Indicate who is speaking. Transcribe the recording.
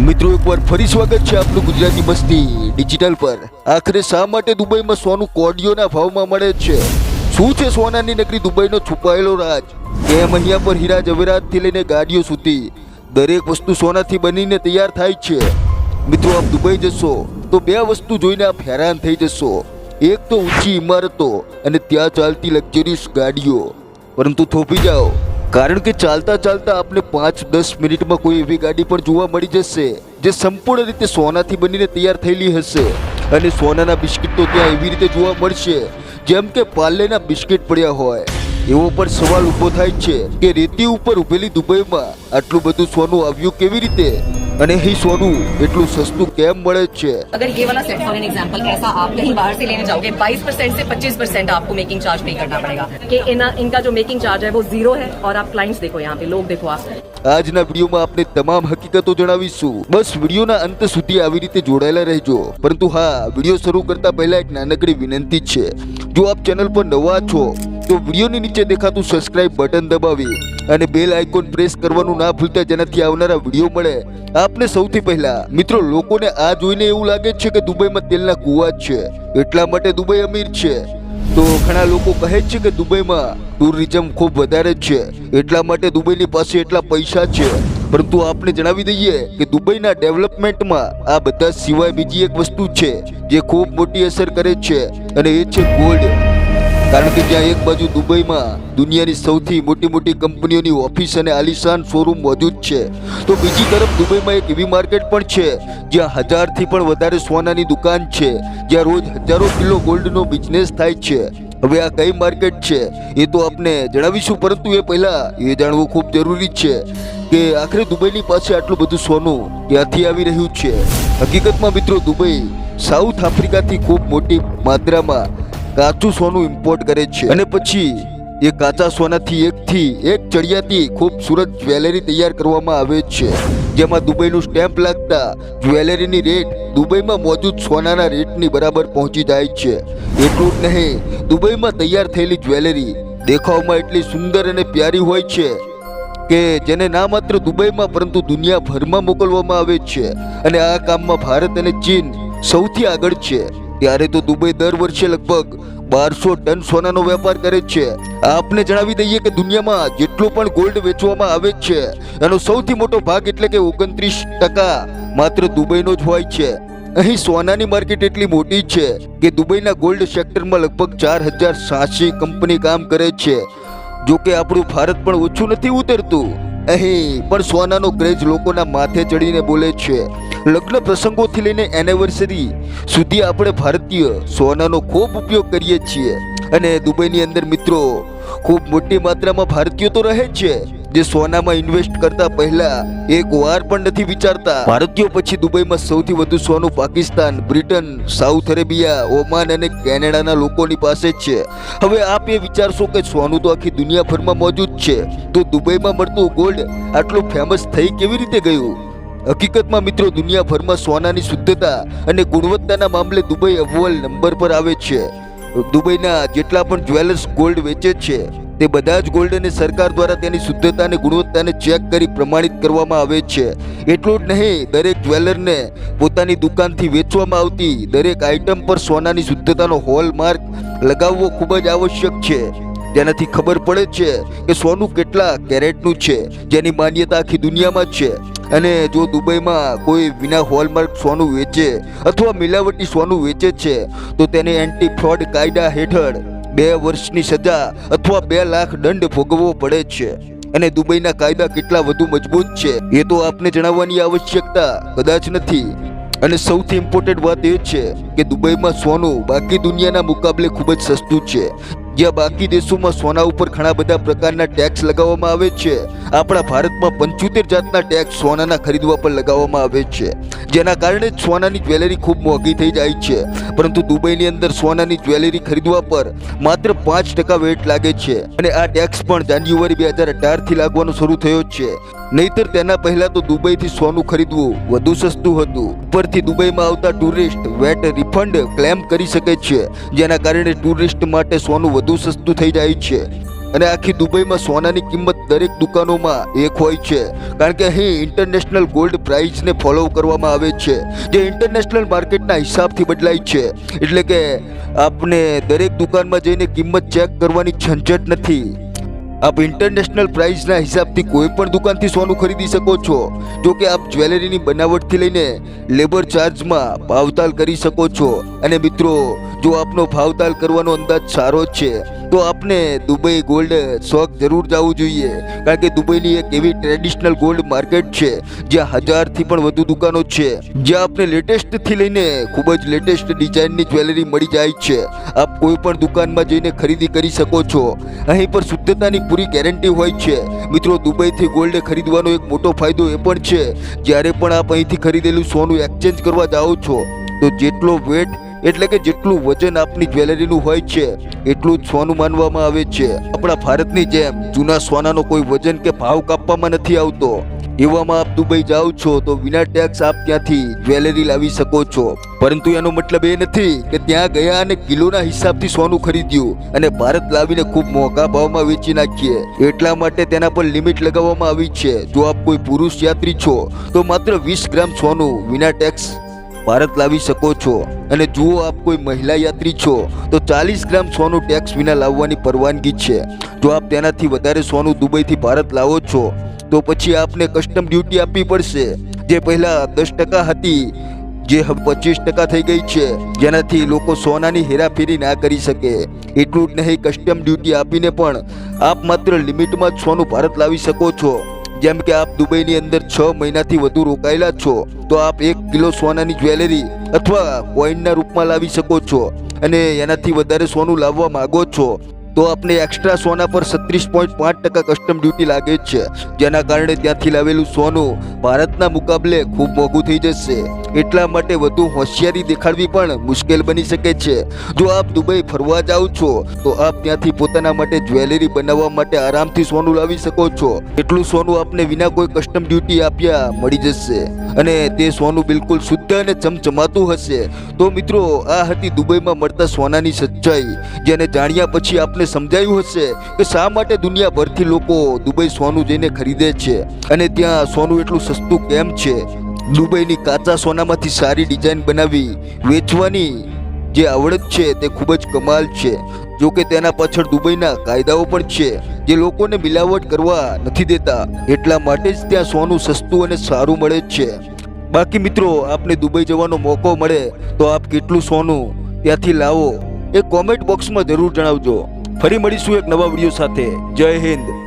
Speaker 1: મિત્રો, એકવાર ફરી સ્વાગત છે આપનું ગુજરાતી મસ્તી ડિજિટલ પર. આખરે શા માટે દુબઈમાં સોનું કોડિયોના ભાવમાં મળે છે? શું છે સોનાની નગરી દુબઈનો છુપાયેલો રાજ? કેમ અહીંયા પર હીરા જવેરાતથી લઈને ગાડીઓ સુધી દરેક વસ્તુ સોનાથી બનીને તૈયાર થાય છે? મિત્રો, આપ દુબઈ જશો તો બે વસ્તુ જોઈને આપ હેરાન થઈ જશો. એક તો ઊંચી ઇમારતો અને ત્યાં ચાલતી લક્ઝરીસ ગાડીઓ. પરંતુ થોપી જાઓ. કારણ કે ચાલતા ચાલતા આપને પાંચ, દસ મિનિટમાં કોઈ એવી ગાડી પણ જોવા મળી જશે, જે સંપૂર્ણ રીતે સોનાથી બનીને તૈયાર થયેલી હશે. અને સોનાના બિસ્કિટ તો ત્યાં એવી રીતે જોવા મળશે, જેમ કે પાર્લેના બિસ્કિટ પડ્યા હોય. એવો પણ સવાલ ઊભો થાય છે કે રેતી ઉપર ઉભેલી દુબઈમાં આટલું બધું સોનું આવ્યું કેવી રીતે? અને અહીં સોનું એટલું સસ્તું કેમ મળે છે
Speaker 2: अगर ये वाला सेट फॉर एन एग्जांपल ऐसा आप कहीं बाहर से लेने जाओगे 22 परसेंट से 25 परसेंट आपको मेकिंग चार्ज पे करना पड़ेगा कि इन, इनका जो मेकिंग चार्ज है वो जीरो है और आप क्लाइंट्स देखो यहाँ पे लोग देखो आप
Speaker 1: આજના વિડીયોમાં આપને તમામ હકીકતો જણાવીશું બસ વિડીયોના અંત સુધી આવી રીતે જોડાયેલા રહેજો પરંતુ હા વિડીયો શરૂ કરતા પહેલા એક નાનકડી વિનંતી છે જો આપ ચેનલ પર નવા છો તો વિડીયોની નીચે દેખાતું સબસ્ક્રાઇબ બટન દબાવી અને બેલ આઇકોન પ્રેસ કરવાનું ના ભૂલતા જેનાથી આવનારા વીડિયો મળે. આપને સૌથી પહેલા, મિત્રો, લોકોને આ જોઈને એવું લાગે છે કે દુબઈમાં તેલના કુવા છે. એટલા માટે દુબઈ અમીર છે. તો ઘણા લોકો કહે છે કે દુબઈમાં ટુરિઝમ ખૂબ વધારે છે. એટલા માટે દુબઈની પાસે એટલા પૈસા છે. પરંતુ આપને જણાવી દઈએ કે દુબઈના ડેવલપમેન્ટમાં આ બધા સિવાય બીજી એક વસ્તુ છે, જે ખૂબ મોટી અસર કરે છે. અને એ છે ગોલ્ડ કારણ કે જ્યાં એક બાજુ દુબઈમાં દુનિયાની સૌથી મોટી મોટી કંપનીઓની ઓફિસ અને આલિશાન શોરૂમ મોજૂદ છે. તો બીજી તરફ દુબઈમાં એક એવી માર્કેટ પણ છે, જ્યાં હજારથી પણ વધારે સોનાની દુકાન છે, જ્યાં રોજ હજારો કિલો ગોલ્ડનો બિઝનેસ થાય છે. હવે આ કઈ માર્કેટ છે, એ તો આપને જણાવીશું, પરંતુ એ પહેલા એ જાણવું ખૂબ જરૂરી છે કે આખરે દુબઈની પાસે આટલું બધું સોનું ક્યાંથી આવી રહ્યું છે? હકીકતમાં મિત્રો, દુબઈ સાઉથ આફ્રિકાથી ખૂબ મોટી માત્રામાં કાચું સોનું ઇમ્પોર્ટ કરે છે. અને પછી એ કાચા સોનાથી એકથી એક ચડિયાતી ખૂબસૂરત જ્વેલરી તૈયાર કરવામાં આવે છે. જેમાં દુબઈનું સ્ટેમ્પ લાગતા જ્વેલરીની રેટ દુબઈમાં મોજૂદ સોનાના રેટની બરાબર પહોંચી જાય છે. એટલું જ નહીં, દુબઈમાં તૈયાર થયેલી જ્વેલરી દેખાવમાં એટલી સુંદર અને પ્યારી હોય છે કે જેને ના માત્ર દુબઈમાં પરંતુ દુનિયાભરમાં મોકલવામાં આવે છે. અને આ કામમાં ભારત અને ચીન સૌથી આગળ છે. ત્યારે તો દુબઈ દર વર્ષે લગભગ બારસો ટન સોનાનો વેપાર કરે છે. આપને જણાવી દઈએ કે દુનિયામાં જેટલો પણ ગોલ્ડ વેચવામાં આવે છે, એનો સૌથી મોટો ભાગ એટલે કે ઓગણત્રીસ ટકા માત્ર દુબઈનો જ હોય છે. અહીં સોનાની માર્કેટ એટલી મોટી છે કે દુબઈના ગોલ્ડ સેક્ટરમાં લગભગ ચાર હજાર સાતસી કંપની કામ કરે છે. જો કે આપણું ભારત પણ ઓછું નથી ઉતરતું. અહીં પણ સોનાનો ક્રેઝ લોકોના માથે ચડીને બોલે છે. લગ્ન પ્રસંગોથી લઈને એનિવર્સરી સુધી આપણે ભારતીય સોનાનો ખૂબ ઉપયોગ કરીએ છીએ. અને દુબઈની અંદર મિત્રો, ખૂબ મોટી માત્રામાં ભારતીયો તો રહે છે. જે સોનામાં ઇન્વેસ્ટ કરતા પહેલા એક વાર પણ નથી વિચારતા. ભારતીયો પછી દુબઈમાં સૌથી વધુ સોનું Pakistan, Britain, South Arabia, Oman અને કેનેડાના લોકોની પાસે જ છે. હવે આપ એ વિચારશો કે સોનું તો આખી દુનિયાભરમાં મોજૂદ છે. તો દુબઈમાં મળતું ગોલ્ડ આટલું ફેમસ થઈ કેવી રીતે ગયું? હકીકતમાં મિત્રો, દુનિયાભરમાં સોનાની શુદ્ધતા અને ગુણવત્તાના મામલે દુબઈ અવ્વલ નંબર પર આવે છે. દુબઈના જેટલા પણ જ્વેલર્સ ગોલ્ડ વેચે છે તે બધા જ ગોલ્ડ અને સરકાર દ્વારા તેની શુદ્ધતા અને ગુણવત્તાને ચેક કરી પ્રમાણિત કરવામાં આવે છે. એટલું જ નહીં, દરેક જ્વેલરને પોતાની દુકાનથી વેચવામાં આવતી દરેક આઇટમ પર સોનાની શુદ્ધતાનો હોલમાર્ક લગાવવો ખૂબ જ આવશ્યક છે. તેનાથી ખબર પડે છે કે સોનું કેટલા કેરેટનું છે, જેની માન્યતા આખી દુનિયામાં છે. અને જો દુબઈમાં કોઈ વિના હોલમાર્ક સોનું વેચે અથવા મિલાવટી સોનું વેચે છે, તો તેને એન્ટી ફ્રોડ કાયદા હેઠળ બે વર્ષની સજા અથવા બે લાખ દંડ ભોગવવો પડે છે. અને દુબઈના કાયદા કેટલા વધુ મજબૂત છે એ તો આપને જણાવવાની આવશ્યકતા કદાચ નથી. અને સૌથી ઇમ્પોર્ટન્ટ વાત એ છે કે દુબઈમાં સોનું બાકી દુનિયાના મુકાબલે ખૂબ જ સસ્તું છે. જ્યાં બાકી દેશોમાં સોના ઉપર ઘણા બધા પ્રકારના ટેક્સ લગાવવામાં આવે છે. આપણા ભારતમાં પંચોતેર જાતના ટેક્સ સોનાના ખરીદવા પર લગાવવામાં આવે છે. જેના કારણે જ સોનાની જ્વેલરી ખૂબ મોંઘી થઈ જાય છે. પરંતુ દુબઈની અંદર સોનાની જ્વેલરી ખરીદવા પર માત્ર પાંચ ટકા વેટ લાગે છે. અને આ ટેક્સ પણ જાન્યુઆરી બે હજાર અઢારથી લાગવાનો શરૂ થયો છે. નહીતર તેના પહેલા તો દુબઈથી સોનું ખરીદવું વધુ સસ્તું હતું. ઉપરથી દુબઈમાં આવતા ટુરિસ્ટ વેટ રિફંડ ક્લેમ કરી શકે છે, જેના કારણે ટુરિસ્ટ માટે સોનું વધુ સસ્તું થઈ જાય છે. અને આખી દુબઈમાં સોનાની કિંમત દરેક દુકાનોમાં એક હોય છે. કારણ કે અહીં ઇન્ટરનેશનલ ગોલ્ડ પ્રાઇસને ફોલો કરવામાં આવે છે, જે ઇન્ટરનેશનલ માર્કેટના હિસાબથી બદલાય છે. એટલે કે આપને દરેક દુકાનમાં જઈને કિંમત ચેક કરવાની ઝંઝટ નથી. આપ ઇન્ટરનેશનલ પ્રાઇસના હિસાબથી કોઈ પણ દુકાનથી સોનું ખરીદી શકો છો. જો કે આપ જ્વેલરીની બનાવટથી લઈને લેબર ચાર્જમાં ભાવતાલ કરી શકો છો. અને મિત્રો, જો આપનો ભાવતાલ કરવાનો અંદાજ સારો છે તો આપણે દુબઈ ગોલ્ડ શોખ જરૂર જવું જોઈએ. કારણ કે દુબઈની એક એવી ટ્રેડિશનલ ગોલ્ડ માર્કેટ છે, જ્યાં હજારથી પણ વધુ દુકાનો છે. જ્યાં આપણે લેટેસ્ટથી લઈને ખૂબ જ લેટેસ્ટ ડિઝાઇનની જ્વેલરી મળી જાય છે. આપ કોઈ પણ દુકાનમાં જઈને ખરીદી કરી શકો છો. અહીં પર શુદ્ધતાની પૂરી ગેરંટી હોય છે. મિત્રો, દુબઈથી ગોલ્ડ ખરીદવાનો એક મોટો ફાયદો એ પણ છે. જ્યારે પણ આપ અહીંથી ખરીદેલું સોનું એક્સચેન્જ કરવા જાઓ છો, તો જેટલો વેટ એટલે કે જેટલું વજન આપની જ્વેલરીનું હોય છે, એટલું જ સોનું માનવામાં આવે છે. આપણા ભારતની જેમ જૂના સોનાનો કોઈ વજન કે ભાવ કાપવામાં નથી આવતો. એવામાં આપ દુબઈ જાઓ છો તો વિના ટેક્સ આપ ત્યાંથી જ્વેલરી લાવી શકો છો. પરંતુ એનો મતલબ એ નથી કે ત્યાં ગયા અને કિલોના હિસાબથી સોનું ખરીદ્યું અને ભારત લાવીને ખૂબ મોંઘા ભાવમાં વેચી નાખીએ. એટલા માટે તેના પર લિમિટ લગાવવામાં આવી છે. જો આપ કોઈ પુરુષ યાત્રી છો, તો માત્ર વીસ ગ્રામ સોનું વિના ટેક્સ ભારત લાવી શકો છો. અને જો આપ કોઈ મહિલા યાત્રી છો, તો ચાલીસ ગ્રામ સોનું ટેક્સ વિના લાવવાની પરવાનગી છે. જો આપ તેનાથી વધારે સોનું દુબઈથી ભારત લાવો છો, તો પછી આપને કસ્ટમ ડ્યુટી આપવી પડશે. જે પહેલાં દસ ટકા હતી, જે પચીસ ટકા થઈ ગઈ છે. જેનાથી લોકો સોનાની હેરાફેરી ના કરી શકે. એટલું જ નહીં કસ્ટમ ડ્યુટી આપીને પણ આપ માત્ર લિમિટમાં જ સોનું ભારત લાવી શકો છો. જેમ કે આપ દુબઈની અંદર છ મહિનાથી વધુ રોકાયેલા છો, તો આપ એક કિલો સોનાની જ્વેલરી અથવા કોઈનના રૂપમાં લાવી શકો છો અને એનાથી વધારે સોનું લાવવા માગો છો. તો આપને એક્સ્ટ્રા સોના પર છત્રીસ પોઈન્ટ પાંચ ટકા કસ્ટમ ડ્યુટી લાગે છે. જેના કારણે ત્યાંથી લાવેલું સોનું ભારતના મુકાબલે ખૂબ મોંઘું થઈ જશે. એટલા માટે વધુ હોશિયારી દેખાડવી પણ મુશ્કેલ બની શકે છે. જો આપ દુબઈ ફરવા જાઓ છો, તો આપ ત્યાંથી પોતાના માટે જ્વેલરી બનાવવા માટે આરામથી સોનું લાવી શકો છો. એટલું સોનું આપને વિના કોઈ કસ્ટમ ડ્યુટી આપ્યા મળી જશે. અને તે સોનું બિલકુલ શુદ્ધ અને ચમચમાતું હશે. તો મિત્રો, આ હતી દુબઈમાં મળતા સોનાની સચ્ચાઈ, જેને જાણ્યા પછી આપને સમજાયું હશે કે શા માટે દુનિયાભરથી લોકો દુબઈ સોનું જઈને ખરીદે છે. અને ત્યાં સોનું એટલું સસ્તું કેમ છે? દુબઈની કાચા સોનામાંથી સારી ડિઝાઇન બનાવી વેચવાની જે આવડત છે તે ખૂબ જ કમાલ છે. જો કે તેના પાછળ દુબઈના કાયદાઓ પણ છે જે લોકોને મિલાવટ કરવા નથી દેતા. એટલા માટે જ ત્યાં સોનું સસ્તું અને સારું મળે છે. બાકી મિત્રો, આપને દુબઈ જવાનો મોકો મળે તો આપ કેટલું સોનું ત્યાંથી લાવો એ કોમેન્ટ બોક્સમાં જરૂર જણાવજો. ફરી મળીશું એક નવા વીડિયો સાથે. જય હિન્દ.